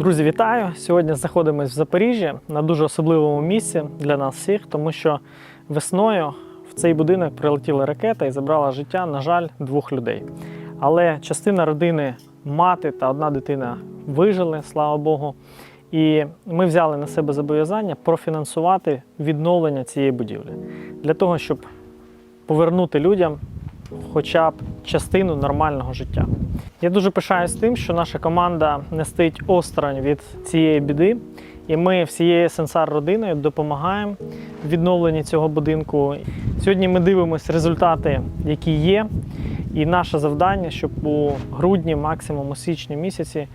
Друзі, вітаю! Сьогодні знаходимося в Запоріжжі на дуже особливому місці для нас всіх, тому що весною в цей будинок прилетіла ракета і забрала життя, на жаль, двох людей. Але частина родини, мати та одна дитина вижили, слава Богу. І ми взяли на себе зобов'язання профінансувати відновлення цієї будівлі для того, щоб повернути людям хоча б частину нормального життя. Я дуже пишаюсь тим, що наша команда не стоїть осторонь від цієї біди, і ми всією сенсар родиною допомагаємо в відновленні цього будинку. Сьогодні ми дивимося результати, які є. І наше завдання, щоб у грудні, максимум у січні місяці,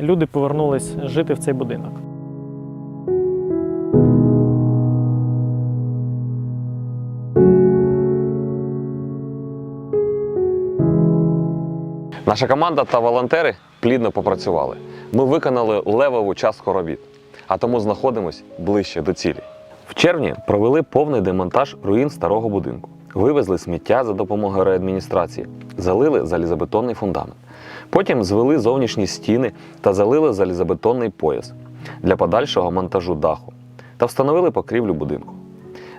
люди повернулись жити в цей будинок. Наша команда та волонтери плідно попрацювали. Ми виконали левову частку робіт, а тому знаходимось ближче до цілі. В червні провели повний демонтаж руїн старого будинку, вивезли сміття за допомогою реадміністрації, залили залізобетонний фундамент. Потім звели зовнішні стіни та залили залізобетонний пояс для подальшого монтажу даху та встановили покрівлю будинку.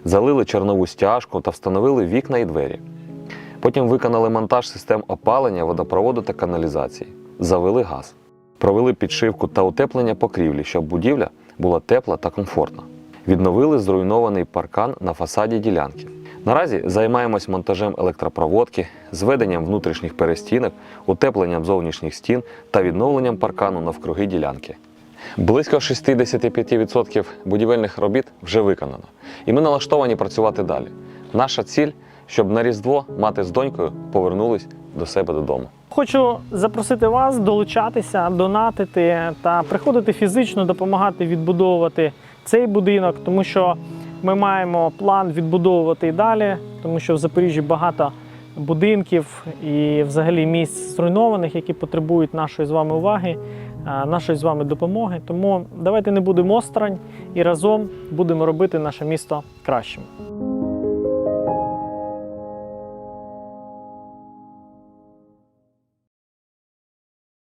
Залили чорнову стяжку та встановили вікна і двері. Потім виконали монтаж систем опалення, водопроводу та каналізації, завели газ, провели підшивку та утеплення покрівлі, щоб будівля була тепла та комфортна. Відновили зруйнований паркан на фасаді ділянки. Наразі займаємось монтажем електропроводки, зведенням внутрішніх перестінок, утепленням зовнішніх стін та відновленням паркану навкруги ділянки. Близько 65% будівельних робіт вже виконано, і ми налаштовані працювати далі. Наша ціль, щоб на Різдво мати з донькою повернулись до себе додому. Хочу запросити вас долучатися, донатити та приходити фізично допомагати відбудовувати цей будинок, тому що ми маємо план відбудовувати і далі, тому що в Запоріжжі багато будинків і взагалі місць зруйнованих, які потребують нашої з вами уваги, нашої з вами допомоги. Тому давайте не будемо осторонь і разом будемо робити наше місто кращим.